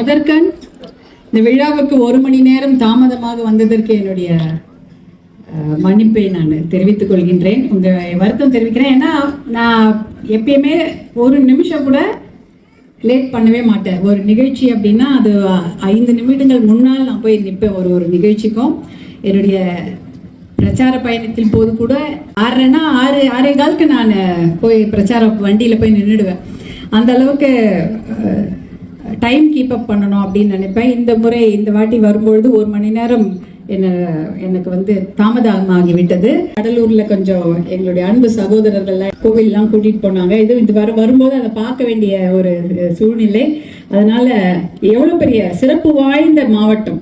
முதற்கண் இந்த விழாவுக்கு ஒரு மணி நேரம் தாமதமாக வந்ததற்கு என்னுடைய மன்னிப்பை நான் தெரிவித்துக் கொள்கின்றேன். உங்க வருத்தம் தெரிவிக்கிறேன். ஏன்னா நான் எப்பயுமே ஒரு நிமிஷம் கூட லேட் பண்ணவே மாட்டேன். ஒரு நிகழ்ச்சி அப்படின்னா அது ஐந்து நிமிடங்கள் முன்னால் நான் போய் நிற்பேன் ஒரு ஒரு நிகழ்ச்சிக்கும். என்னுடைய பிரச்சார பயணத்தின் போது கூட ஆறுனா ஆறு ஆறே காலுக்கு நான் போய் பிரச்சார வண்டியில் போய் நின்றுடுவேன். அந்த அளவுக்கு டைம் கீப் அப் பண்ணணும் அப்படின்னு நினைப்பேன். இந்த முறை இந்த வாட்டி வரும்பொழுது ஒரு மணி நேரம் என்ன எனக்கு வந்து தாமதமாகி விட்டது. கடலூர்ல கொஞ்சம் எங்களுடைய அன்பு சகோதரர்கள்லாம் கோவில்லாம் கூட்டிட்டு போனாங்க. இது இது வர வரும்போது அதை பார்க்க வேண்டிய ஒரு சூழ்நிலை. அதனால எவ்வளவு பெரிய சிறப்பு வாய்ந்த மாவட்டம்.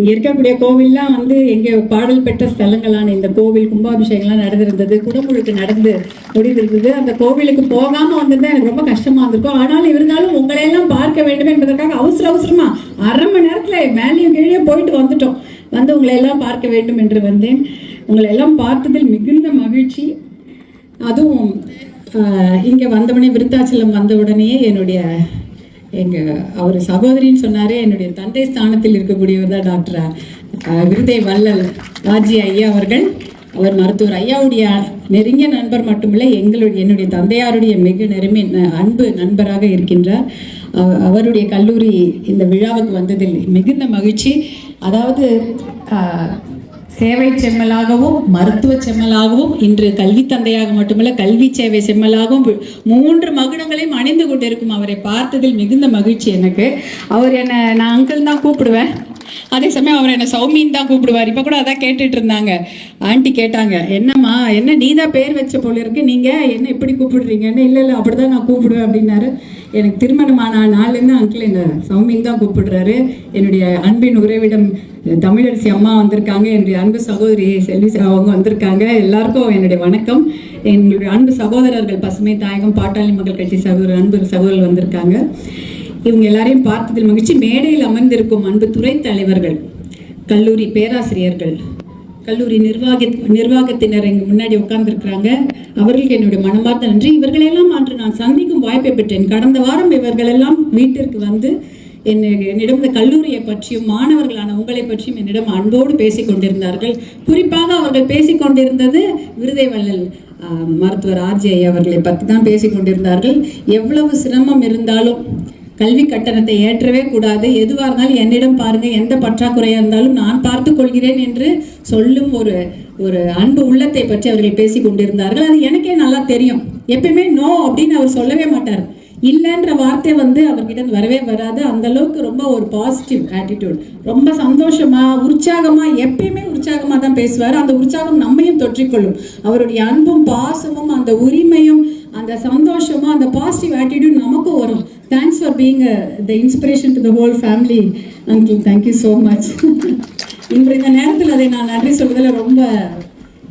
இங்கே இருக்கக்கூடிய கோவில்லாம் வந்து எங்கே பாடல் பெற்ற ஸ்தலங்களான இந்த கோவில் கும்பாபிஷேகம்லாம் நடந்திருந்தது குடமுழுக்கு நடந்து முடிந்திருந்தது. அந்த கோவிலுக்கு போகாமல் வந்திருந்தா எனக்கு ரொம்ப கஷ்டமாக இருந்திருக்கும். ஆனாலும் இருந்தாலும் உங்களை எல்லாம் பார்க்க வேண்டும் என்பதற்காக அவசர அவசரமாக அரை மணி நேரத்தில் மேலேயும் கீழே போயிட்டு வந்துட்டோம். வந்து உங்களை எல்லாம் பார்க்க வேண்டும் என்று வந்தேன். உங்களை எல்லாம் பார்த்ததில் மிகுந்த மகிழ்ச்சி. அதுவும் இங்கே வந்தவுடனே விருத்தாச்சலம் வந்த உடனேயே என்னுடைய எங்கள் அவர் சகோதரின்னு சொன்னாரே என்னுடைய தந்தை ஸ்தானத்தில் இருக்கக்கூடியவர் தான் டாக்டர் விருதை வள்ளல் ராஜி ஐயா அவர்கள். அவர் மருத்துவர் ஐயாவுடைய நெருங்கிய நண்பர் மட்டுமில்லை எங்களுடைய என்னுடைய தந்தையாருடைய மிக நெருமை ந- அன்பு நண்பராக இருக்கின்றார். அவ- அவருடைய கல்லூரி இந்த விழாவுக்கு வந்ததில் மிகுந்த மகிழ்ச்சி. அதாவது சேவை செம்மலாகவும் மருத்துவ செம்மலாகவும் இன்று கல்வி தந்தையாக மட்டுமல்ல கல்வி சேவை செம்மலாகவும் மூன்று மகுடங்களையும் அணிந்து கொண்டிருக்கும் அவரை பார்த்ததில் மிகுந்த மகிழ்ச்சி எனக்கு. அவர் என்னை நான் அங்கிள் தான் கூப்பிடுவேன். அதே சமயம் அவர் என்னை சௌமின்னு தான் கூப்பிடுவார். இப்போ கூட அதான் கேட்டுட்டு இருந்தாங்க. ஆண்டி கேட்டாங்க என்னம்மா என்ன நீ தான் பேர் வச்ச போல இருக்கு? நீங்கள் என்ன எப்படி கூப்பிடுறீங்கன்னு இல்லை இல்லை அப்படி தான் நான் கூப்பிடுவேன் அப்படின்னாரு. எனக்கு திருமணமான நாள்லேருந்து அங்கிள் என்ன சௌமின்னு தான் கூப்பிடுறாரு. என்னுடைய அன்பின் உறவிடம் தமிழரசி அம்மா வந்திருக்காங்க. என்னுடைய அன்பு சகோதரி செல்வி அவங்க வந்திருக்காங்க. எல்லாருக்கும் என்னுடைய வணக்கம். எங்களுடைய அன்பு சகோதரர்கள் பசுமை தாயகம் பாட்டாளி மக்கள் கட்சி சகோதரர் அன்பு சகோதரர் வந்திருக்காங்க. இவங்க எல்லாரையும் பார்த்ததில் மகிழ்ச்சி. மேடையில் அமர்ந்திருக்கும் அன்பு துறை தலைவர்கள் கல்லூரி பேராசிரியர்கள் கல்லூரி நிர்வாக நிர்வாகத்தினர் இங்கு முன்னாடி உட்கார்ந்துருக்கிறாங்க. அவர்களுக்கு என்னுடைய மனமார்ந்த நன்றி. இவர்களெல்லாம் அன்று நான் சந்திக்கும் வாய்ப்பை பெற்றேன். கடந்த வாரம் இவர்களெல்லாம் வீட்டிற்கு வந்து என்னை என்னிடம் இந்த கல்லூரியை பற்றியும் மாணவர்களான உங்களை பற்றியும் என்னிடம் அன்போடு பேசி கொண்டிருந்தார்கள். குறிப்பாக அவர்கள் பேசிக் கொண்டிருந்தது விருதை வள்ளல் மருத்துவர் ஆர்ஜே அவர்களை பற்றி தான் பேசிக் கொண்டிருந்தார்கள். எவ்வளவு சிரமம் இருந்தாலும் கல்வி கட்டணத்தை ஏற்றவே கூடாது. எதுவாக இருந்தாலும் என்னிடம் பாருங்க எந்த பற்றாக்குறையாக இருந்தாலும் நான் பார்த்து கொள்கிறேன் என்று சொல்லும் ஒரு ஒரு அன்பு உள்ளத்தை பற்றி அவர்கள் பேசி கொண்டிருந்தார்கள். அது எனக்கே நல்லா தெரியும். எப்பயுமே நோ அப்படின்னு அவர் சொல்லவே மாட்டார். இல்லைன்ற வார்த்தை வந்து அவர்கிட்ட வரவே வராது. அந்த அளவுக்கு ரொம்ப ஒரு பாசிட்டிவ் ஆட்டிடியூட் ரொம்ப சந்தோஷமா உற்சாகமா எப்பயுமே உற்சாகமா தான் பேசுவார். அந்த உற்சாகம் நம்மையும் தொற்றிக்கொள்ளும். அவருடைய அன்பும் பாசமும் அந்த உரிமையும் அந்த சந்தோஷமும் அந்த பாசிட்டிவ் ஆட்டிடியூட் நமக்கும் வரும் thanks for being the inspiration to the whole family uncle thank you so much இன்று இந்த நேரத்தில் அதை நான் நன்றி சொல்வதில் ரொம்ப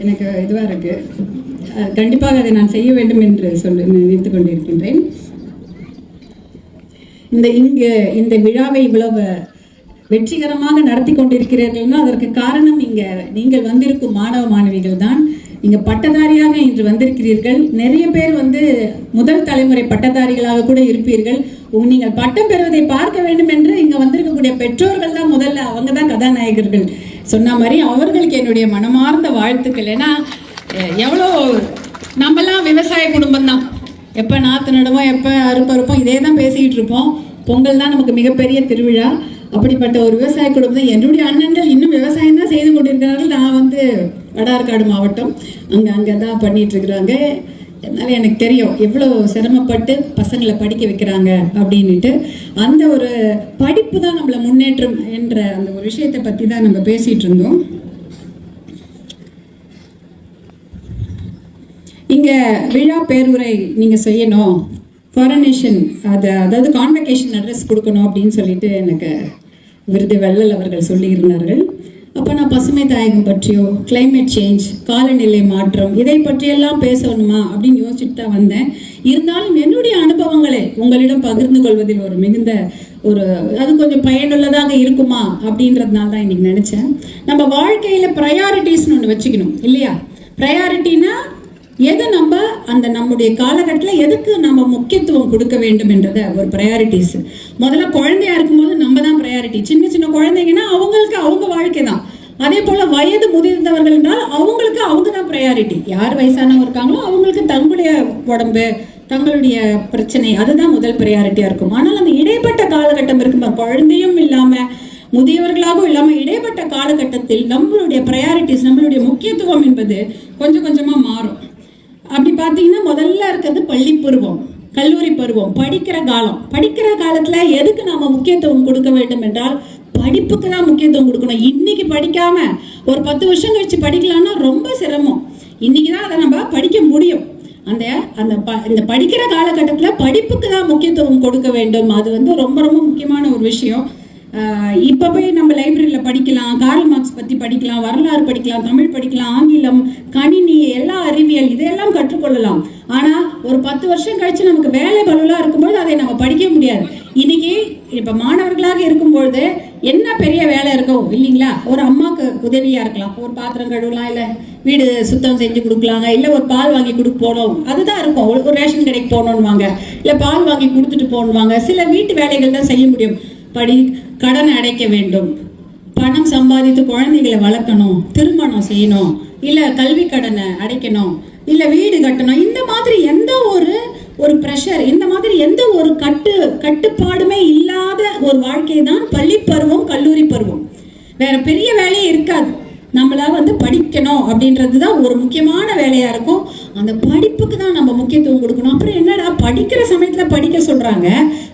எனக்கு இதுவாக இருக்குது கண்டிப்பாக அதை நான் செய்ய வேண்டும் என்று சொல்லி நினைத்து கொண்டிருக்கின்றேன். இந்த இங்கு இந்த விழாவை இவ்வளவு வெற்றிகரமாக நடத்தி கொண்டிருக்கிறீர்கள்னா அதற்கு காரணம் இங்க நீங்கள் வந்திருக்கும் மாணவ மாணவிகள் தான். இங்க பட்டதாரியாக இன்று வந்திருக்கிறீர்கள். நிறைய பேர் வந்து முதல் தலைமுறை பட்டதாரிகளாக கூட இருப்பீர்கள். நீங்கள் பட்டம் பெறுவதை பார்க்க வேண்டும் என்று இங்க வந்திருக்கக்கூடிய பெற்றோர்கள் தான் முதல்ல அவங்க தான் கதாநாயகர்கள். சொன்ன மாதிரி அவர்களுக்கு என்னுடைய மனமார்ந்த வாழ்த்துக்கள். ஏன்னா அஹ், எவ்வளோ நம்மலாம் விவசாய குடும்பம் தான் எப்போ நாற்று நடுவோம் எப்போ அறுப்பு அறுப்போம் இதே தான் பேசிக்கிட்டு இருப்போம். பொங்கல் தான் நமக்கு மிகப்பெரிய திருவிழா. அப்படிப்பட்ட ஒரு விவசாய குடும்பம் என்னுடைய அண்ணன்கள் இன்னும் விவசாயம் தான் செய்து கொண்டிருக்கிறார்கள். நான் வந்து வடார்காடு மாவட்டம். அங்கே அங்கே தான் பண்ணிகிட்ருக்குறாங்க அதனால் எனக்கு தெரியும் எவ்வளோ சிரமப்பட்டு பசங்களை படிக்க வைக்கிறாங்க அப்படின்னுட்டு. அந்த ஒரு படிப்பு தான் நம்மளை முன்னேற்றம் என்ற அந்த ஒரு விஷயத்தை பற்றி தான் நம்ம பேசிகிட்டு இருந்தோம். இங்கே விழா பேருரை நீங்கள் செய்யணும். ஃபாரனேஷன் அது அதாவது கான்வெகேஷன் அட்ரஸ் கொடுக்கணும் அப்படின்னு சொல்லிட்டு எனக்கு விருது வெள்ளல் அவர்கள் சொல்லியிருந்தார்கள். அப்போ நான் பசுமை தாயகம் பற்றியோ கிளைமேட் சேஞ்ச் காலநிலை மாற்றம் இதை பற்றியெல்லாம் பேசணுமா அப்படின்னு யோசிச்சுட்டு தான் வந்தேன். இருந்தாலும் என்னுடைய அனுபவங்களை உங்களிடம் பகிர்ந்து கொள்வதில் ஒரு மிகுந்த ஒரு அது கொஞ்சம் பயனுள்ளதாக இருக்குமா அப்படின்றதுனால தான் இன்னைக்கு நினச்சேன். நம்ம வாழ்க்கையில் ப்ரையாரிட்டிஸ்னு ஒன்று வச்சுக்கணும் இல்லையா? ப்ரையாரிட்டினா எதை நம்ம அந்த நம்முடைய காலகட்டத்தில் எதுக்கு நம்ம முக்கியத்துவம் கொடுக்க வேண்டும் என்றதை ஒரு ப்ரையாரிட்டிஸ் முதல்ல குழந்தையா இருக்கும்போது நம்ம தான் ப்ரையாரிட்டி சின்ன சின்ன குழந்தைங்கன்னா அவங்களுக்கு அவங்க வாழ்க்கை தான். அதே போல வயது முதிர்ந்தவர்கள் என்றால் அவங்களுக்கு அவங்க தான் ப்ரையாரிட்டி யார் வயசானவங்க இருக்காங்களோ அவங்களுக்கு தங்களுடைய உடம்பு தங்களுடைய பிரச்சனை அதுதான் முதல் ப்ரையாரிட்டியாக இருக்கும். ஆனால் அந்த இடைப்பட்ட காலகட்டம் இருக்கும் குழந்தையும் இல்லாமல் முதியவர்களாகவும் இல்லாமல் இடைப்பட்ட காலகட்டத்தில் நம்மளுடைய ப்ரையாரிட்டிஸ் நம்மளுடைய முக்கியத்துவம் என்பது கொஞ்சம் கொஞ்சமாக மாறும். அப்படி பார்த்தீங்கன்னா முதல்ல இருக்கிறது பள்ளி பருவம் கல்லூரி பருவம் படிக்கிற காலம். படிக்கிற காலத்தில் எதுக்கு நாம் முக்கியத்துவம் கொடுக்க வேண்டும் என்றால் படிப்புக்கு தான் முக்கியத்துவம் கொடுக்கணும். இன்னைக்கு படிக்காம ஒரு பத்து வருஷம் கழிச்சு படிக்கலாம்னா ரொம்ப சிரமம். இன்னைக்கு தான் அதை நம்ம படிக்க முடியும். அந்த அந்த ப இந்த படிக்கிற காலகட்டத்தில் படிப்புக்கு தான் முக்கியத்துவம் கொடுக்க வேண்டும். அது வந்து ரொம்ப ரொம்ப முக்கியமான ஒரு விஷயம். இப்போ போய் நம்ம லைப்ரரியில் படிக்கலாம் கார்ல் மார்க்ஸ் பற்றி படிக்கலாம் வரலாறு படிக்கலாம் தமிழ் படிக்கலாம் ஆங்கிலம் கணினி எல்லா அறிவியல் இதையெல்லாம் கற்றுக்கொள்ளலாம். ஆனால் ஒரு பத்து வருஷம் கழிச்சு நமக்கு வேலை பலுவலாக இருக்கும்போது அதை நம்ம படிக்க முடியாது. இன்னைக்கு இப்போ மாணவர்களாக இருக்கும்பொழுது என்ன பெரிய வேலை இருக்கும் இல்லைங்களா? ஒரு அம்மாவுக்கு உதவியாக இருக்கலாம். ஒரு பாத்திரம் கழுவலாம் இல்லை வீடு சுத்தம் செஞ்சு கொடுக்கலாங்க இல்லை ஒரு பால் வாங்கி கொடுக்க போகணும் அதுதான் இருக்கும். ஒரு ரேஷன் கடைக்கு போகணுன்னுவாங்க இல்லை பால் வாங்கி கொடுத்துட்டு போகணுவாங்க சில வீட்டு வேலைகள் தான் செய்ய முடியும். படி கடன் அடைக்க வேண்டும். பணம் சம்பாதித்து குழந்தைகளை வளர்க்கணும் திருமணம் செய்யணும் இல்லை கல்வி கடனை அடைக்கணும் இல்லை வீடு கட்டணும். இந்த மாதிரி எந்த ஒரு ஒரு ப்ரெஷர் இந்த மாதிரி எந்த ஒரு கட்டு கட்டுப்பாடுமே இல்லாத ஒரு வாழ்க்கை தான் பள்ளி பருவம் கல்லூரி பருவம். வேற பெரிய வேலையே இருக்காது. நம்மளா வந்து படிக்கணும் அப்படின்றது தான் ஒரு முக்கியமான வேலையாக இருக்கும். அந்த படிப்புக்கு தான் நம்ம முக்கியத்துவம் கொடுக்கணும். அப்புறம் என்னடா படிக்கிற சமயத்தில் படிக்க சொல்கிறாங்க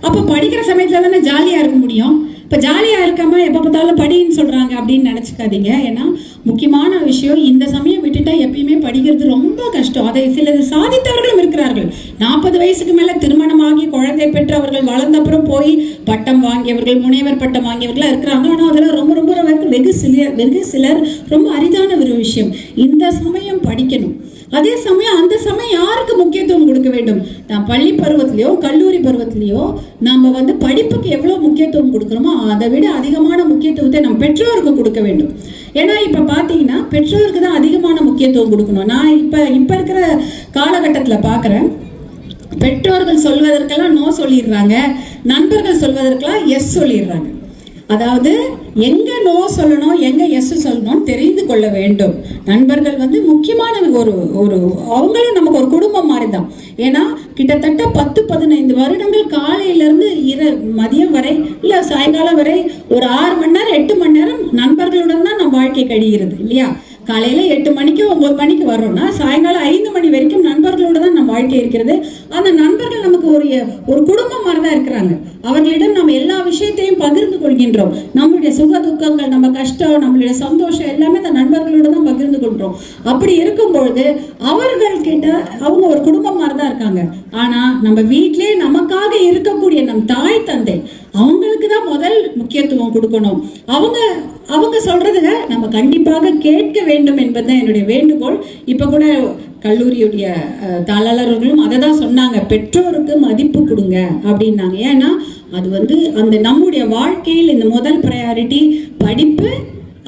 அப்போ படிக்கிற சமயத்தில் தானே ஜாலியாக இருக்க முடியும்? இப்போ ஜாலியாக இருக்காம எப்போ பார்த்தாலும் படின்னு சொல்கிறாங்க அப்படின்னு நினச்சிக்காதீங்க. ஏன்னா முக்கியமான விஷயம் இந்த சமயம் விட்டுட்டா எப்பயுமே படிக்கிறது ரொம்ப கஷ்டம். அதை சிலது சாதித்தவர்களும் இருக்கிறார்கள். நாற்பது வயசுக்கு மேலே திருமணமாகி குழந்தை பெற்றவர்கள் வளர்ந்தப்புறம் போய் பட்டம் வாங்கியவர்கள் முனைவர் பட்டம் வாங்கியவர்களாக இருக்கிறாங்க. ஆனால் அதெல்லாம் ரொம்ப ரொம்ப ரொம்ப வெகு சிலர் வெகு சிலர் ரொம்ப அரிதான ஒரு விஷயம். இந்த சமயம் படிக்கணும். அதே சமயம் அந்த சமயம் யாருக்கு முக்கியத்துவம் கொடுக்க வேண்டும்? நான் பள்ளி பருவத்திலையோ கல்லூரி பருவத்திலையோ நம்ம வந்து படிப்புக்கு எவ்வளோ முக்கியத்துவம் கொடுக்குறோமோ அதை விட அதிகமான முக்கியத்துவத்தை நம்ம பெற்றோருக்கு கொடுக்க வேண்டும். ஏன்னா இப்போ பார்த்தீங்கன்னா பெற்றோருக்கு தான் அதிகமான முக்கியத்துவம் கொடுக்கணும். நான் இப்போ இப்போ இருக்கிற காலகட்டத்தில் பார்க்குறேன் பெற்றோர்கள் சொல்வதற்கெல்லாம் நோ சொல்லிடுறாங்க நண்பர்கள் சொல்வதற்கெல்லாம் எஸ் சொல்லிடுறாங்க. அதாவது எங்க நோ சொல்லணும் எங்க எஸ் சொல்லணும் தெரிந்து கொள்ள வேண்டும். நண்பர்கள் வந்து முக்கியமான ஒரு ஒரு அவங்களும் நமக்கு ஒரு குடும்பம் மாதிரி தான் ஏன்னா கிட்டத்தட்ட பத்து பதினைந்து வருடங்கள் காலையிலேருந்து இர மதியம் வரை இல்லை சாயங்காலம் வரை ஒரு ஆறு மணி நேரம் எட்டு மணி நேரம் நண்பர்களுடன் தான் நம் வாழ்க்கை கழிகிறது இல்லையா? காலையில் எட்டு மணிக்கு ஒம்பது மணிக்கு வரோம்னா சாயங்காலம் ஐந்து மணி வரைக்கும் நண்பர்களோடு தான் நம்ம வாழ்க்கை இருக்கிறது. அந்த நண்பர்கள் நமக்கு ஒரு ஒரு குடும்பம் மாதிரி தான் இருக்கிறாங்க. அவர்களிடம் நம்ம எல்லா விஷயத்தையும் பகிர்ந்து கொள்கின்றோம். நம்மளுடைய சுக துக்கங்கள் நம்ம கஷ்டம் நம்மளுடைய சந்தோஷம் எல்லாமே அந்த நண்பர்களோடு தான் பகிர்ந்து கொள்கிறோம். அப்படி இருக்கும் பொழுது அவர்கள் கிட்ட அவங்க ஒரு குடும்பம் மாதிரி தான் இருக்காங்க. ஆனால் நம்ம வீட்டிலே நமக்காக இருக்கக்கூடிய நம் தாய் தந்தை அவங்களுக்கு தான் முதல் முக்கியத்துவம் கொடுக்கணும். அவங்க அவங்க சொல்கிறதுல நம்ம கண்டிப்பாக கேட்க வேண்டும் என்பதுதான் என்னுடைய வேண்டுகோள். இப்போ கூட கல்லூரியுடைய தாளாளர்களும் அதை தான் சொன்னாங்க பெற்றோருக்கு மதிப்பு கொடுங்க அப்படின்னாங்க. ஏன்னா அது வந்து அந்த நம்முடைய வாழ்க்கையில் இந்த முதல் ப்ரையாரிட்டி படிப்பு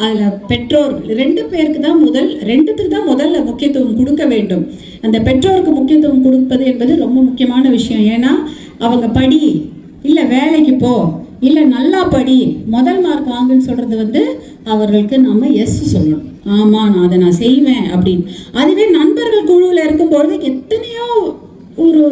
அதில் பெற்றோர் ரெண்டு பேருக்கு தான் முதல் ரெண்டுத்துக்கு தான் முதல்ல முக்கியத்துவம் கொடுக்க வேண்டும். அந்த பெற்றோருக்கு முக்கியத்துவம் கொடுப்பது என்பது ரொம்ப முக்கியமான விஷயம். ஏன்னா அவங்க படி இல்லை வேலைக்கு போ இல்லை நல்லா படி. முதல் மார்க் வாங்குன்னு சொல்கிறது வந்து அவர்களுக்கு நம்ம எஸ் சொல்லணும். ஆமாம் நான் அதை நான் செய்வேன் அப்படின்னு. அதுவே நண்பர்கள் குழுவில் இருக்கும்பொழுது எத்தனையோ ஒரு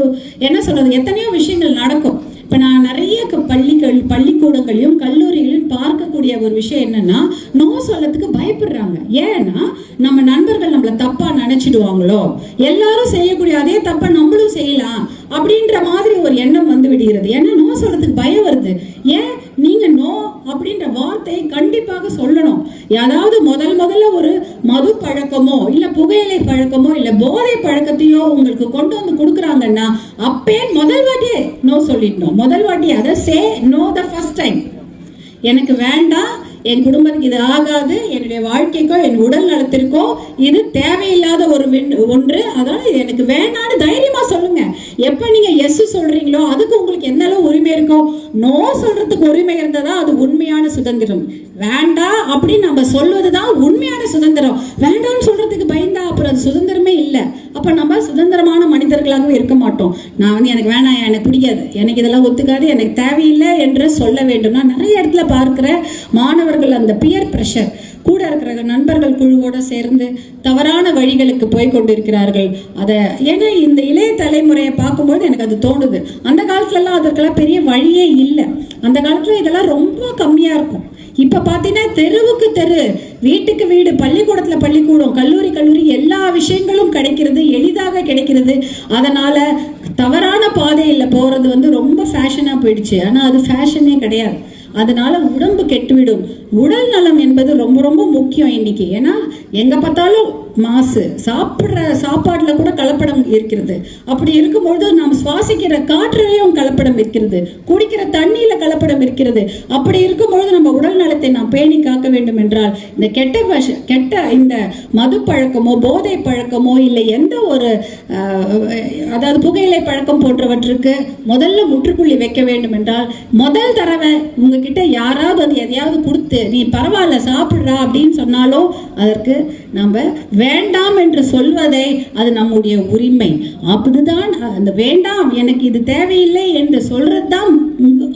என்ன சொல்கிறது எத்தனையோ விஷயங்கள் நடக்கும். இப்போ நான் நிறைய பள்ளிகள் பள்ளிக்கூடங்களையும் கல்லூரிகளையும் பார்க்கக்கூடிய ஒரு விஷயம் என்னன்னா நோ சொல்லத்துக்கு பயப்படுறாங்க. ஏன்னா நம்ம நண்பர்கள் நம்மளை தப்பா நினைச்சிடுவாங்களோ? எல்லாரும் செய்யக்கூடிய அதே தப்பை நம்மளும் செய்யலாம் அப்படின்ற மாதிரி ஒரு எண்ணம் வந்து விடுகிறது. கூடாது ஏன்? நீங்க நோ அப்படின்ற வார்த்தையை கண்டிப்பாக சொல்லணும். ஏதாவது முதல் முதல்ல ஒரு மது பழக்கமோ இல்ல புகையிலை பழக்கமோ இல்ல போதை பழக்கத்தையோ உங்களுக்கு கொண்டு வந்து கொடுக்குறாங்கன்னா அப்பே முதல் வாட்டியே நோ சொல்லிடணும். முதல் வாட்டி அதை say no the first time எனக்கு வேண்டாம் என் குடும்பத்துக்கு இது ஆகாது என்னுடைய வாழ்க்கைக்கோ என் உடல் நலத்திற்கோ இது தேவையில்லாத ஒரு ஒன்று. அதனால இது எனக்கு வேணான்னு தைரியமா சொல்லுங்க. எப்ப நீங்க எஸ் சொல்றீங்களோ அதுக்கு உங்களுக்கு எந்த அளவு உரிமை இருக்கோ நோ சொல்றதுக்கு உரிமை இருந்ததா அது உண்மையான சுதந்திரம். வேண்டாம் அப்படின்னு நம்ம சொல்வது தான் உண்மையான சுதந்திரம். வேண்டாம்னு சொல்றதுக்கு பயந்தா அப்புறம் அது சுதந்திரமே இல்லை. அப்போ நம்ம சுதந்திரமான மனிதர்களாகவே இருக்க மாட்டோம். நான் வந்து எனக்கு வேணாம் எனக்கு பிடிக்காது. எனக்கு இதெல்லாம் ஒத்துக்காது எனக்கு தேவையில்லை என்று சொல்ல வேண்டும் நான் நிறைய இடத்துல பார்க்குற மாணவர்கள் அந்த பியர் ப்ரெஷர் கூட இருக்கிற நண்பர்கள் குழுவோட சேர்ந்து தவறான வழிகளுக்கு போய் கொண்டிருக்கிறார்கள். அதை ஏன்னா இந்த இளைய தலைமுறையை பார்க்கும்போது எனக்கு அது தோணுது. அந்த காலத்துலலாம் அதற்கெல்லாம் பெரிய வழியே இல்லை. அந்த காலத்தில் இதெல்லாம் ரொம்ப கம்மியாக இருக்கும். இப்போ பார்த்தீங்கன்னா தெருவுக்கு தெரு வீட்டுக்கு வீடு பள்ளிக்கூடத்தில் பள்ளிக்கூடம் கல்லூரி கல்லூரி எல்லா விஷயங்களும் கிடைக்கிறது எளிதாக கிடைக்கிறது. அதனால் தவறான பாதையில் போகிறது வந்து ரொம்ப ஃபேஷனாக போயிடுச்சு. ஆனால் அது ஃபேஷனே கிடையாது. அதனால உடம்பு கெட்டுவிடும். உடல் நலம் என்பது ரொம்ப ரொம்ப முக்கியம் இன்னைக்கு. ஏன்னா எங்கே பார்த்தாலும் மாசு. சாப்பிட்ற சாப்பாட்டில் கூட கலப்படம் இருக்கிறது. அப்படி இருக்கும்பொழுது நாம் சுவாசிக்கிற காற்றுலையும் கலப்படம் இருக்கிறது. குடிக்கிற தண்ணியில் கலப்படம் இருக்கிறது. அப்படி இருக்கும்பொழுது நம்ம உடல் நலத்தை நாம் பேணி காக்க வேண்டும் என்றால் இந்த கெட்ட பஷ கெட்ட இந்த மது பழக்கமோ போதை பழக்கமோ இல்லை எந்த ஒரு அதாவது புகையிலை பழக்கம் போன்றவற்றுக்கு முதல்ல முற்றுப்புள்ளி வைக்க வேண்டும் என்றால் முதல் தடவை உங்ககிட்ட யாராவது அது எதையாவது கொடுத்து நீ பரவாயில்ல சாப்பிட்றா அப்படின்னு சொன்னாலும் அதற்கு நம்ம வேண்டாம் என்று சொல்வதை அது நம்முடைய உரிமை. அப்படிதான் அந்த வேண்டாம் எனக்கு இது தேவையில்லை என்று சொல்றது தான்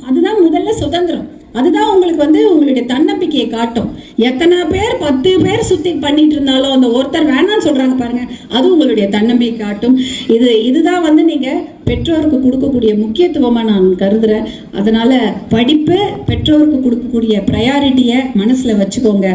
அதுதான் முதல்ல சுதந்திரம். அதுதான் உங்களுக்கு வந்து உங்களுடைய தன்னம்பிக்கையை காட்டும். எத்தனை பேர் பத்து பேர் சுத்தி பண்ணிட்டு இருந்தாலும் அந்த ஒருத்தர் வேணாம்னு சொல்றாங்க பாருங்க அது உங்களுடைய தன்னம்பிக்கை காட்டும். இது இதுதான் வந்து நீங்க பெற்றோருக்கு கொடுக்கக்கூடிய முக்கியத்துவமாக நான் கருதுறேன். அதனால படிப்பு பெற்றோருக்கு கொடுக்கக்கூடிய ப்ரையாரிட்டியை மனசுல வச்சுக்கோங்க.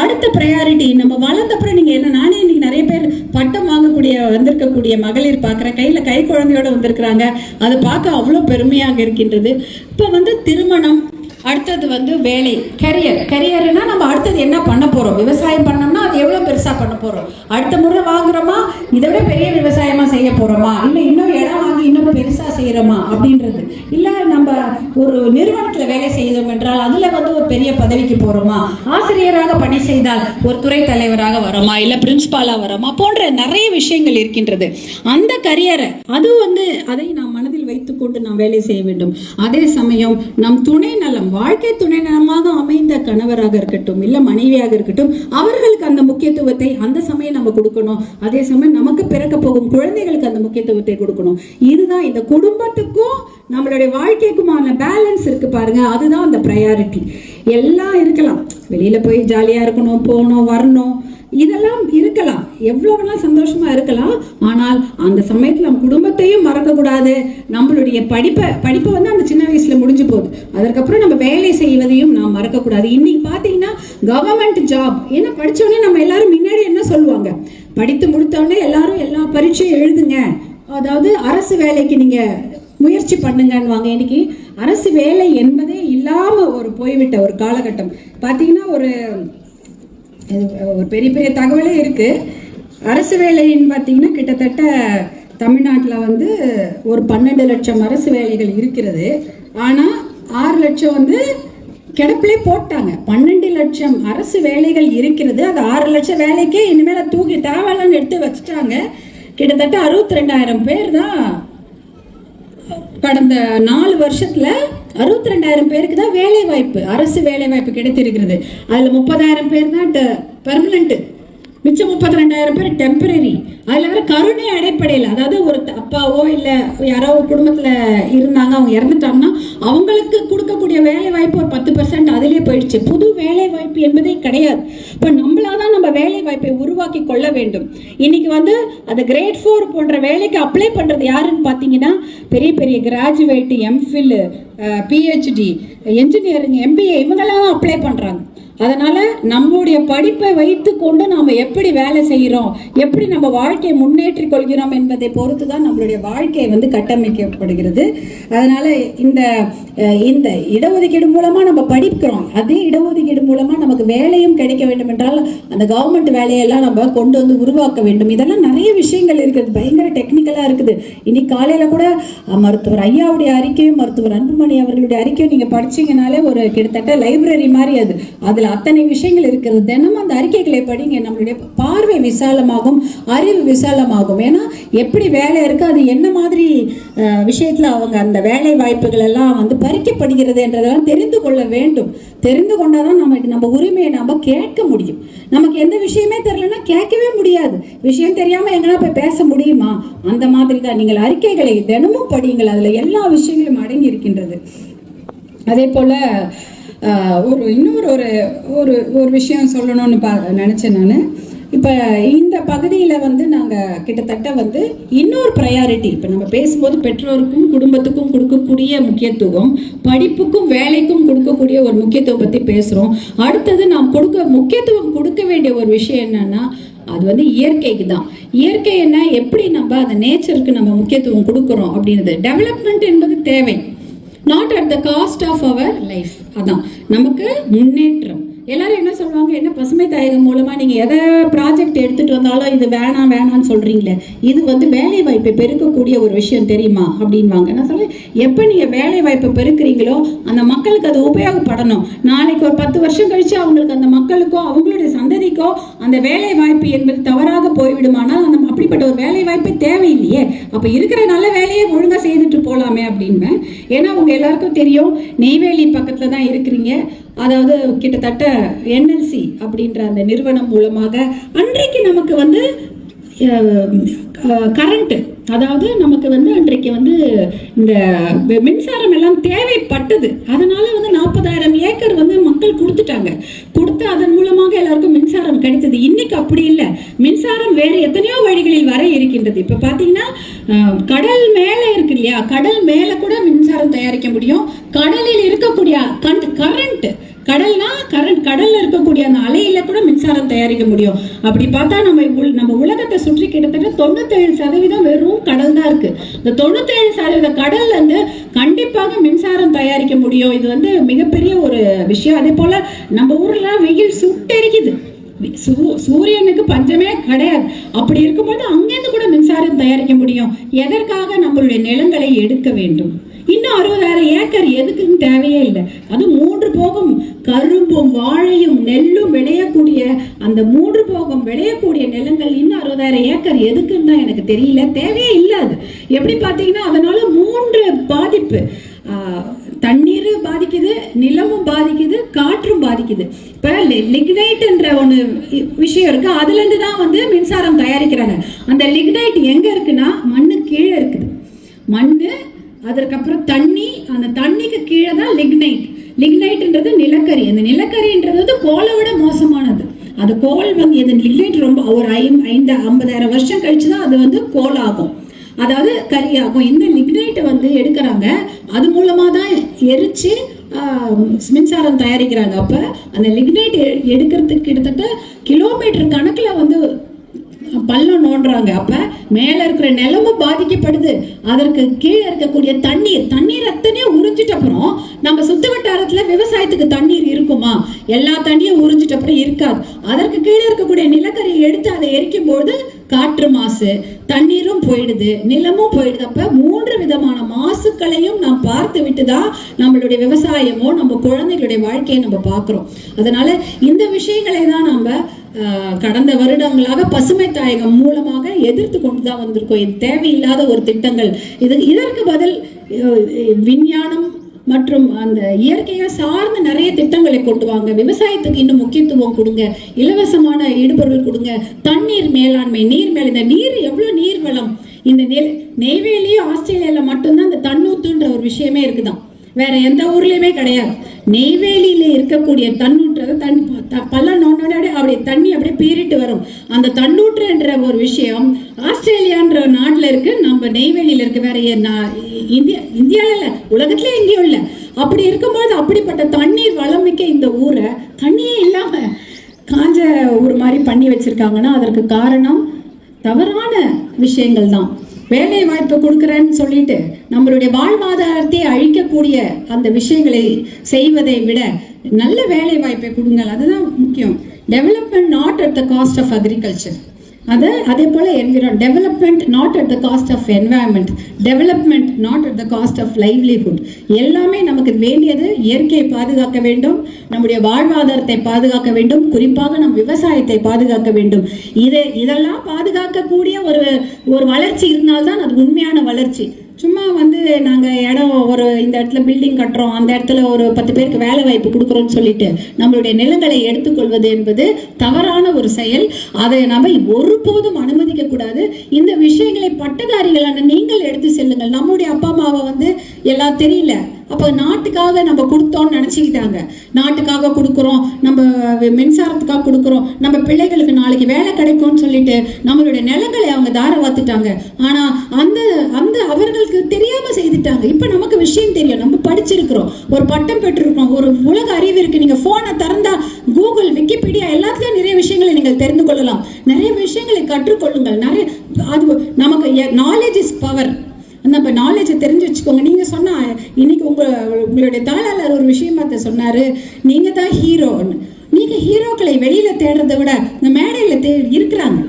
அடுத்த ப்ரையாரிட்டி நம்ம வளர்ந்தப்புறம் நீங்கள் என்ன நானே இன்னைக்கு நிறைய பேர் பட்டம் வாங்கக்கூடிய வந்திருக்கக்கூடிய மகளிர் பார்க்குறேன். கையில் கை குழந்தையோட வந்திருக்கிறாங்க. அதை பார்க்க அவ்வளோ பெருமையாக இருக்கின்றது. இப்போ வந்து திருமணம் அடுத்தது வந்து வேலை கரியர் கரியர்னா நம்ம அடுத்தது என்ன பண்ண போறோம்? விவசாயம் பண்ணோம்னா அது எவ்வளவு பெருசா பண்ண போகிறோம் அடுத்த முறை வாங்குறோமா? இதை விட பெரிய விவசாயமா செய்ய போறோமா? இல்லை இன்னும் இடம் வாங்கி இன்னும் பெருசா செய்யறோமா? அப்படின்றது. இல்லை நம்ம ஒரு நிறுவனத்துல வேலை செய்தோம் என்றால் அதுல வந்து ஒரு பெரிய பதவிக்கு போறோமா? ஆசிரியராக பணி செய்தால் ஒரு துறை தலைவராக வரோமா? இல்லை பிரின்சிபாலா வரோமா? போன்ற நிறைய விஷயங்கள் இருக்கின்றது. அந்த கரியரை அது வந்து அதை நாம் மனதில் வைத்துக்கொண்டு நாம் வேலை செய்ய வேண்டும். அதே சமயம் நம் துணை நலம் வாழ்க்கை துணை நலமாக அமைந்த கணவராக இருக்கட்டும் இல்ல மனைவியாக இருக்கட்டும் அவர்களுக்கு அந்த முக்கியத்துவத்தை அந்த சமயம் நம்ம கொடுக்கணும். அதே சமயம் நமக்கு பிறக்க போகும் குழந்தைகளுக்கு அந்த முக்கியத்துவத்தை கொடுக்கணும். இதுதான் இந்த குடும்பத்துக்கும் நம்மளுடைய வாழ்க்கைக்குமான பேலன்ஸ் இருக்கு பாருங்க. அதுதான் அந்த ப்ரையாரிட்டி எல்லாம் இருக்கலாம். வெளியில போய் ஜாலியா இருக்கணும் போகணும் வரணும் இதெல்லாம் இருக்கலாம். எவ்வளோ வேணாலும் சந்தோஷமா இருக்கலாம். ஆனால் அந்த சமயத்தில் நம்ம குடும்பத்தையும் மறக்கக்கூடாது. நம்மளுடைய படிப்பை படிப்பை வந்து அந்த சின்ன வயசுல முடிஞ்சு போகுது. அதற்கப்புறம் நம்ம வேலை செய்வதையும் நாம் மறக்கக்கூடாது. இன்னைக்கு பார்த்தீங்கன்னா கவர்மெண்ட் ஜாப் ஏன்னா படித்தோடனே நம்ம எல்லாரும் முன்னாடி என்ன சொல்லுவாங்க? படித்து முடித்த உடனே எல்லாரும் எல்லா பரீட்சையும் எழுதுங்க. அதாவது அரசு வேலைக்கு நீங்க முயற்சி பண்ணுங்கன்னுவாங்க. இன்னைக்கு அரசு வேலை என்பதே இல்லாம ஒரு போய்விட்ட ஒரு காலகட்டம். பார்த்தீங்கன்னா ஒரு ஒரு பெரிய பெரிய தகவலே இருக்கு. அரசு வேலைன்னு பார்த்தீங்கன்னா கிட்டத்தட்ட தமிழ்நாட்டில் வந்து ஒரு பன்னெண்டு லட்சம் அரசு வேலைகள் இருக்கிறது. ஆனால் ஆறு லட்சம் வந்து கிடப்பிலே போட்டாங்க. பன்னெண்டு லட்சம் அரசு வேலைகள் இருக்கிறது. அது ஆறு லட்சம் வேலைக்கே இனிமேல் தூக்கி தேவையில்லன்னு எடுத்து வச்சுட்டாங்க. கிட்டத்தட்ட அறுபத்தி ரெண்டாயிரம் பேர் தான் கடந்த நாலு வருஷத்துல அறுபத்தி ரெண்டாயிரம் பேருக்கு தான் வேலை வாய்ப்பு அரசு வேலை வாய்ப்பு கிடைத்திருக்கிறது. அதுல முப்பதாயிரம் பேர் தான் பெர்மனண்ட் மிச்சம் முப்பத்தி ரெண்டாயிரம் பேர் டெம்பரரி அதுல வேற கருணை அடிப்படையில் அதாவது ஒரு அப்பாவோ இல்ல யாரோ குடும்பத்துல இருந்தாங்க அவங்க இறந்துட்டாங்கன்னா அவங்களுக்கு கொடுக்கக்கூடிய வேலை வாய்ப்பு ஒரு பத்து பர்சன்ட் அதிலே போயிடுச்சு. புது வேலை வாய்ப்பு என்பதே கிடையாது. இப்போ நம்மளாதான் நம்ம வேலை வாய்ப்பை உருவாக்கி கொள்ள வேண்டும். இன்னைக்கு வந்து அந்த கிரேட் ஃபோர் போன்ற வேலைக்கு அப்ளை பண்ணுறது யாருன்னு பார்த்தீங்கன்னா பெரிய பெரிய graduate MPhil PhD engineering MBA இவங்கெல்லாம் தான் அப்ளை பண்ணுறாங்க அதனால் நம்முடைய படிப்பை வைத்துக்கொண்டு நாம் எப்படி வேலை செய்கிறோம் எப்படி நம்ம வாழ்க்கையை முன்னேற்றிக் கொள்கிறோம் என்பதை பொறுத்து தான் நம்மளுடைய வாழ்க்கை வந்து கட்டமைக்கப்படுகிறது. அதனால் இந்த இந்த இடஒதுக்கீடு மூலமாக நம்ம படிக்கிறோம். அதே இடஒதுக்கீடு மூலமாக நமக்கு வேலையும் கிடைக்க வேண்டும் என்றால் அந்த கவர்மெண்ட் வேலையெல்லாம் நம்ம கொண்டு வந்து உருவாக்க வேண்டும். இதெல்லாம் நிறைய விஷயங்கள் இருக்குது. பயங்கர டெக்னிக்கலாக இருக்குது. இன்னைக்கு காலையில் கூட மருத்துவர் ஐயாவுடைய அறிக்கையும் மருத்துவர் அன்புமணி அவர்களுடைய அறிக்கையும் நீங்கள் படிச்சீங்கனாலே ஒரு கிட்டத்தட்ட லைப்ரரி மாதிரி அது. அதில் அத்தனை விஷயங்கள் இருக்கிறது தினமும் அந்த அறிக்கைகளை படிங்க. நம்மளுடைய பார்வை விசாலமாகும் அறிவு விசாலமாகும். ஏன்னா எப்படி வேலை இருக்கு அது என்ன மாதிரி விஷயத்தில் விஷயத்துல அவங்க அந்த வேலை வாய்ப்புகள் எல்லாம் வந்து பறிக்கப்படுகிறது என்றதெல்லாம் தெரிந்து கொள்ள வேண்டும். தெரிந்து கொண்டாதான் நமக்கு நம்ம உரிமையை நம்ம கேட்க முடியும். நமக்கு எந்த விஷயமே தெரியலன்னா கேட்கவே முடியாது. விஷயம் தெரியாமல் எங்கன்னா போய் பேச முடியுமா? அந்த மாதிரி தான் நீங்கள் அறிக்கைகளை தினமும் படியுங்கள். அதுல எல்லா விஷயங்களும் அடங்கி இருக்கின்றது. அதே போல் ஒரு இன்னொரு ஒரு ஒரு ஒரு விஷயம் சொல்லணும்னு பா நினச்சேன் நான். இப்போ இந்த பகுதியில் வந்து நாங்கள் கிட்டத்தட்ட வந்து இன்னொரு ப்ரையாரிட்டி இப்போ நம்ம பேசும்போது பெற்றோருக்கும் குடும்பத்துக்கும் கொடுக்கக்கூடிய முக்கியத்துவம் படிப்புக்கும் வேலைக்கும் கொடுக்கக்கூடிய ஒரு முக்கியத்துவம் பற்றி பேசுகிறோம் அடுத்தது நாம் கொடுக்க முக்கியத்துவம் கொடுக்க வேண்டிய ஒரு விஷயம் என்னென்னா அது வந்து இயற்கைக்கு தான். இயற்கை என்ன எப்படி நம்ம அந்த நேச்சருக்கு நம்ம முக்கியத்துவம் கொடுக்குறோம் அப்படின்றது. டெவலப்மெண்ட் என்பது தேவை. Not at the cost of our life அதான். நமக்கு முன்னேற்றம். எல்லாரும் என்ன சொல்லுவாங்க? என்ன பசுமை தாயகம் மூலமா நீங்க எதை ப்ராஜெக்ட் எடுத்துட்டு வந்தாலும் இது வேணாம் வேணாம்னு சொல்றீங்களே இது வந்து வேலை வாய்ப்பை பெருக்கக்கூடிய ஒரு விஷயம் தெரியுமா? அப்படின்வாங்க நான் சொல்றேன் எப்போ நீங்க வேலை வாய்ப்பை பெருக்குறீங்களோ அந்த மக்களுக்கு அது உபயோகப்படணும். நாளைக்கு ஒரு பத்து வருஷம் கழிச்சு அவங்களுக்கு அந்த மக்களுக்கோ அவங்களுடைய சந்ததிக்கோ அந்த வேலை வாய்ப்பு என்பது தவறாக போய்விடுமானால் அந்த அப்படிப்பட்ட ஒரு வேலை வாய்ப்பே தேவையில்லையே. அப்ப இருக்கிற நல்ல வேலையை ஒழுங்கா செய்துட்டு போலாமே அப்படின்னு ஏன்னா உங்க எல்லாருக்கும் தெரியும் நெய்வேலி பக்கத்துல தான் இருக்கிறீங்க. அதாவது கிட்டத்தட்ட என்எல்சி அப்படின்ற அந்த நிறுவனம் மூலமாக அன்றைக்கு நமக்கு வந்து கரண்ட்டு அதாவது நமக்கு வந்து அன்றைக்கு வந்து இந்த மின்சாரம் எல்லாம் தேவைப்பட்டது. அதனால வந்து நாற்பதாயிரம் ஏக்கர் வந்து மக்கள் கொடுத்துட்டாங்க. கொடுத்து அதன் மூலமாக எல்லாருக்கும் மின்சாரம் கிடைச்சது இன்னைக்கு அப்படி இல்லை. மின்சாரம் வேறு எத்தனையோ வழிகளில் வர இருக்கின்றது. இப்போ பார்த்தீங்கன்னா கடல் மேலே இருக்கு இல்லையா? கடல் மேலே கூட மின்சாரம் தயாரிக்க முடியும். கடலில் இருக்கக்கூடிய கண் கடல்ல இருக்கக்கூடிய அந்த அலையில கூட மின்சாரம் தயாரிக்க முடியும். அப்படி பார்த்தா நம்ம உள்- நம்ம உலகத்தை சுற்றி கிட்டத்தட்ட தொண்ணூத்தேழு சதவீதம் வெறும் கடல் தான் இருக்கு. இந்த தொண்ணூத்தேழு சதவீத கடல்ல இருந்து கண்டிப்பாக மின்சாரம் தயாரிக்க முடியும். இது வந்து மிகப்பெரிய ஒரு விஷயம். அதே போல நம்ம ஊர்ல வெயில் சுட்டெரிக்குது. சூ- சூரியனுக்கு பஞ்சமே கிடையாது. அப்படி இருக்கும்போது அங்கேருந்து கூட மின்சாரம் தயாரிக்க முடியும். எதற்காக நம்மளுடைய நிலங்களை எடுக்க வேண்டும்? இன்னும் அறுபதாயிரம் ஏக்கர் எதுக்குன்னு தேவையே இல்லை. அது மூன்று போகம் கரும்பும் வாழையும் நெல்லும் விளையக்கூடிய அந்த மூன்று போகம் விளையக்கூடிய நிலங்கள் இன்னும் அறுபதாயிரம் ஏக்கர் எதுக்குன்னு தான் எனக்கு தெரியல. தேவையே இல்லை அது. எப்படி பார்த்தீங்கன்னா அதனால மூன்று பாதிப்பு. தண்ணீர் பாதிக்குது நிலமும் பாதிக்குது காற்றும் பாதிக்குது. இப்போ லிக்னைட்ன்ற ஒன்று விஷயம் இருக்குது அதுலேருந்து தான் வந்து மின்சாரம் தயாரிக்கிறாங்க. அந்த லிக்னைட் எங்கே இருக்குன்னா மண்ணு கீழே இருக்குது. மண்ணு அதற்கப்புறம் தண்ணி அந்த தண்ணிக்கு கீழே தான் லிக்னைட் லிக்னைட்ன்றது நிலக்கரி. அந்த நிலக்கரின்றது வந்து கோலை விட மோசமானது. அது கோல் வந்து இந்த லிக்னைட் ரொம்ப ஒரு ஐம் ஐந்து ஐம்பதாயிரம் வருஷம் கழிச்சு தான் அது வந்து கோல் ஆகும் அதாவது கரியாகும் இந்த லிக்னைட்டை வந்து எடுக்கிறாங்க அது மூலமாக தான் எரிச்சு மின்சாரம் தயாரிக்கிறாங்க. அப்போ அந்த லிக்னைட் எடுக்கிறதுக்கு கிட்டத்தட்ட கிலோமீட்டர் கணக்கில் வந்து பள்ளம் நோண்டுறாங்க. அப்ப மேல இருக்கிற நிலமும் பாதிக்கப்படுது. அதற்கு கீழே இருக்கக்கூடிய தண்ணீர் தண்ணீர் அத்தனையும் உறிஞ்சிட்ட அப்புறம் நம்ம சுத்து வட்டாரத்துல விவசாயத்துக்கு தண்ணீர் இருக்குமா? எல்லா தண்ணியும் உறிஞ்சிட்ட அப்புறம் இருக்காது. அதற்கு கீழே இருக்கக்கூடிய நிலக்கரியை எடுத்து அதை எரிக்கும் போது காற்று மாசு தண்ணீரும் போயிடுது நிலமும் போயிடுது. அப்ப மூன்று விதமான மாசுக்களையும் நாம் பார்த்து விட்டு தான் நம்மளுடைய விவசாயமோ நம்ம குழந்தைகளுடைய வாழ்க்கையை நம்ம பார்க்குறோம். அதனால இந்த விஷயங்களை தான் நம்ம கடந்த வருடங்களாக பசுமை தாயகம் மூலமாக எதிர்த்து கொண்டு தான் வந்திருக்கோம். இது தேவையில்லாத ஒரு திட்டங்கள். இது இதற்கு பதில் விஞ்ஞானம் மற்றும் அந்த இயற்கையை சார்ந்த நிறைய திட்டங்களை கொண்டு வாங்க. விவசாயத்துக்கு இன்னும் முக்கியத்துவம் கொடுங்க. இலவசமான இடுபொருள் கொடுங்க. தண்ணீர் மேலாண்மை நீர் மேல இந்த நீர் எவ்வளோ நீர் வளம்? இந்த நெல் நெய்வேலி ஆஸ்திரேலியாவில் மட்டும்தான் இந்த தன்னூத்துன்ற ஒரு விஷயமே இருக்குதான். வேற எந்த ஊர்லயுமே கிடையாது. நெய்வேலியில இருக்கக்கூடிய தன்னூற்றதை தண்ணி த- பள்ளம் நோண்டோட அப்படியே தண்ணி அப்படியே பீறிட்டு வரும். அந்த தண்ணூற்றுன்ற ஒரு விஷயம் ஆஸ்திரேலியான்ற நாட்டில் இருக்கு நம்ம நெய்வேலியில இருக்க வேற நா- இந்தியா இந்தியாவில் இல்லை உலகத்துல எங்கேயும் இல்லை. அப்படி இருக்கும்போது அப்படிப்பட்ட தண்ணீர் வளம் மிக்க இந்த ஊரை தண்ணியே இல்லாமல் காஞ்ச ஊர் மாதிரி பண்ணி வச்சிருக்காங்கன்னா அதற்கு காரணம் தவறான விஷயங்கள் தான் வேலை வாய்ப்பு கொடுக்குறேன்னு சொல்லிட்டு நம்மளுடைய வாழ்வாதாரத்தை அழிக்கக்கூடிய அந்த விஷயங்களை செய்வதை விட நல்ல வேலை வாய்ப்பை கொடுங்கள். அதுதான் முக்கியம். Development not at the cost of agriculture அது அதே போல் environ development not at the cost of environment development not at the cost of livelihood எல்லாமே நமக்கு வேண்டியது இயற்கையை பாதுகாக்க வேண்டும் நம்முடைய வாழ்வாதாரத்தை பாதுகாக்க வேண்டும் குறிப்பாக நம் விவசாயத்தை பாதுகாக்க வேண்டும். இதை இதெல்லாம் பாதுகாக்கக்கூடிய ஒரு ஒரு வளர்ச்சி இருந்தால்தான் அது உண்மையான வளர்ச்சி. சும்மா வந்து நாங்கள் இடம் ஒரு இந்த இடத்துல பில்டிங் கட்டுறோம் அந்த இடத்துல ஒரு பத்து பேருக்கு வேலை வாய்ப்பு கொடுக்குறோம்னு சொல்லிட்டு நம்மளுடைய நிலங்களை எடுத்துக்கொள்வது என்பது தவறான ஒரு செயல். அதை நம்ம ஒருபோதும் அனுமதிக்க கூடாது. இந்த விஷயங்களை பட்டதாரிகளான நீங்கள் எடுத்து செல்லுங்கள். நம்முடைய அப்பா அம்மாவை வந்து எல்லாம் தெரியல. அப்போ நாட்டுக்காக நம்ம கொடுத்தோம்னு நினச்சிக்கிட்டாங்க. நாட்டுக்காக கொடுக்குறோம் நம்ம மின்சாரத்துக்காக கொடுக்குறோம் நம்ம பிள்ளைகளுக்கு நாளைக்கு வேலை கிடைக்கும்னு சொல்லிட்டு நம்மளுடைய நிலங்களை அவங்க தாரவாத்துட்டாங்க. ஆனால் அந்த அந்த அவர்களுக்கு தெரியாமல் செய்துட்டாங்க. இப்போ நமக்கு விஷயம் தெரியும். நம்ம படிச்சிருக்கிறோம். ஒரு பட்டம் பெற்றிருக்கிறோம். ஒரு உலக அறிவு இருக்கு. நீங்கள் ஃபோனை திறந்தா கூகுள் விக்கிபீடியா எல்லாத்துலேயும் நிறைய விஷயங்களை நீங்கள் தெரிந்து கொள்ளலாம். நிறைய விஷயங்களை கற்றுக்கொள்ளுங்கள். நிறைய அது நமக்கு நாலேஜ் இஸ் பவர் நம்ம நாலேஜை தெரிஞ்சு வச்சுக்கோங்க நீங்கள் சொன்னால் இன்னைக்கு உங்கள் உங்களுடைய தாளாளர் ஒரு விஷயமா சொன்னார். நீங்கள் தான் ஹீரோன்னு நீங்கள் ஹீரோக்களை வெளியில் தேடுறதை விட இந்த மேடையில் தே இருக்கிறாங்க.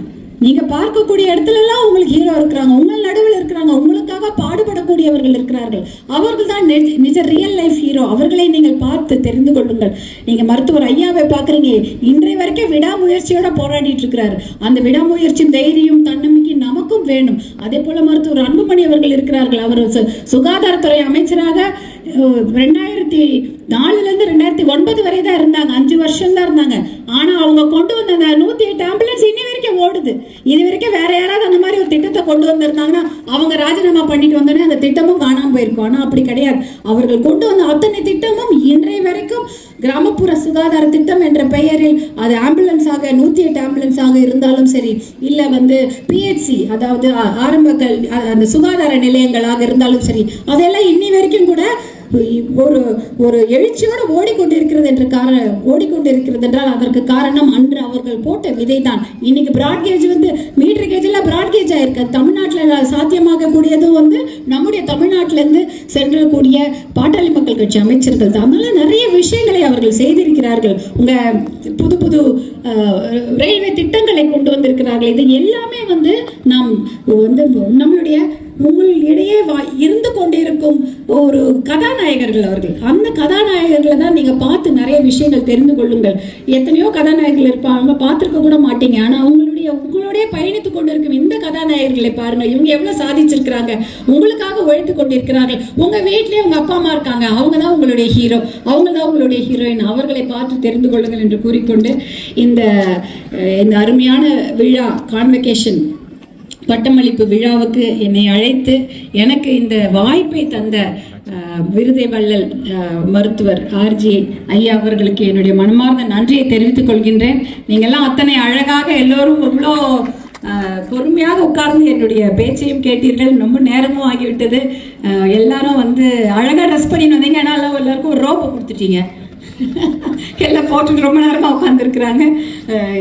நீங்கள் பார்க்கக்கூடிய இடத்துலலாம் உங்களுக்கு ஹீரோ இருக்கிறாங்க. உங்கள் நடுவில் இருக்கிறாங்க. உங்களுக்காக பாடுபடக்கூடியவர்கள் இருக்கிறார்கள். அவர்கள் தான் நிஜ ரியல் லைஃப் ஹீரோ அவர்களை நீங்கள் பார்த்து தெரிந்து கொள்ளுங்கள். நீங்கள் மருத்துவர் ஐயாவை பார்க்குறீங்க. இன்றைய வரைக்கும் விடாமுயற்சியோட போராடிட்டு இருக்கிறாரு. அந்த விடாமுயற்சியும் தைரியம் தன்னம்பிக்கை நமக்கும் வேணும். அதே போல மருத்துவர் அன்புமணி அவர்கள் இருக்கிறார்கள். அவர் சு- சுகாதாரத்துறை அமைச்சராக ரெண்டாயிரத்தி ரெண்டாயிரத்தி நாலுலேருந்து ரெண்டாயிரத்தி ஒன்பது வரை தான் இருந்தாங்க. அஞ்சு வருஷம் தான் இருந்தாங்க. ஆனால் அவங்க கொண்டு வந்த அந்த நூற்றி எட்டு ஆம்புலன்ஸ் இன்னி வரைக்கும் ஓடுது. இது வரைக்கும் வேற யாராவது அந்த மாதிரி ஒரு திட்டத்தை கொண்டு வந்திருந்தாங்கன்னா அவங்க ராஜினாமா பண்ணிட்டு வந்தோடனே அந்த திட்டமும் காணாமல் போயிருக்கும். ஆனால் அப்படி கிடையாது. அவர்கள் கொண்டு வந்த அத்தனை திட்டமும் இன்றைய வரைக்கும் கிராமப்புற சுகாதார திட்டம் என்ற பெயரில் அது ஆம்புலன்ஸாக நூற்றி எட்டு ஆம்புலன்ஸாக இருந்தாலும் சரி இல்லை வந்து பிஹெச்சி அதாவது ஆரம்பக்கல் ஆரம்ப கல் அந்த சுகாதார நிலையங்களாக இருந்தாலும் சரி அதெல்லாம் இன்னி வரைக்கும் கூட ஒரு ஒரு எழுச்சியோடு ஓடிக்கொண்டிருக்கிறது என்று காரணம் ஓடிக்கொண்டிருக்கிறது என்றால் அதற்கு காரணம் அன்று அவர்கள் போட்ட விதை தான் இன்னைக்கு பிராட்கேஜ் வந்து மீட்டர் கேஜில் பிராட்கேஜ் ஆயிருக்கு. தமிழ்நாட்டில் சாத்தியமாகக்கூடியதும் வந்து நம்முடைய தமிழ்நாட்டிலேருந்து சென்றக்கூடிய பாட்டாளி மக்கள் கட்சி அமைச்சர்கள். தான் நிறைய விஷயங்களை அவர்கள் செய்திருக்கிறார்கள். உங்கள் புது புது ரயில்வே திட்டங்களை கொண்டு வந்திருக்கிறார்கள். இது எல்லாமே வந்து நாம் வந்து நம்மளுடைய உங்களிடையே வா- இருந்து கொண்டிருக்கும் ஒரு கதாநாயகர்கள் அவர்கள். அந்த கதாநாயகர்களை தான் நீங்க பார்த்து நிறைய விஷயங்கள் தெரிந்து கொள்ளுங்கள். எத்தனையோ கதாநாயகர்கள் இருப்பாங்க பார்த்துருக்க கூட மாட்டீங்க. ஆனா அவங்களுடைய உங்களுடைய பயணித்து கொண்டிருக்கும் இந்த கதாநாயகர்களை பாருங்க இவங்க எவ்வளவு சாதிச்சிருக்கிறாங்க. உங்களுக்காக உழைத்து கொண்டிருக்கிறார்கள். உங்க வீட்டிலேயே உங்க அப்பா அம்மா இருக்காங்க. அவங்க தான் உங்களுடைய ஹீரோ அவங்க தான் உங்களுடைய ஹீரோயின் அவர்களை பார்த்து தெரிந்து கொள்ளுங்கள் என்று கூறிக்கொண்டு இந்த இந்த இந்த அருமையான விழா கான்வெகேஷன் பட்டமளிப்பு விழாவுக்கு என்னை அழைத்து எனக்கு இந்த வாய்ப்பை தந்த விருதை வள்ளல் மருத்துவர் ஆர்ஜி ஐயா அவர்களுக்கு என்னுடைய மனமார்ந்த நன்றியை தெரிவித்துக் கொள்கின்றேன். நீங்கள்லாம் அத்தனை அழகாக எல்லோரும் இவ்வளோ பொறுமையாக உட்கார்ந்து என்னுடைய பேச்சையும் கேட்டீர்கள். ரொம்ப நேரமும் ஆகிவிட்டது. எல்லாரும் வந்து அழகாக ட்ரெஸ் பண்ணி வந்தீங்க. ஆனால் எல்லாருக்கும் ஒரு ரோப்பை கொடுத்துட்டீங்க. எல்லாம் போட்டுட்டு ரொம்ப நேரமாக உட்காந்துருக்குறாங்க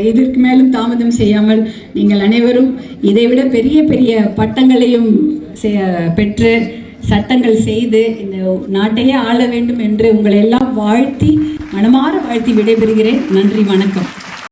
இதற்கு மேலும் தாமதம் செய்யாமல் நீங்கள் அனைவரும் இதைவிட பெரிய பெரிய பட்டங்களையும் பெற்று சட்டங்கள் செய்து இந்த நாட்டையே ஆள வேண்டும் என்று உங்களை எல்லாம் வாழ்த்தி மனமாற வாழ்த்தி விடைபெறுகிறேன். நன்றி வணக்கம்.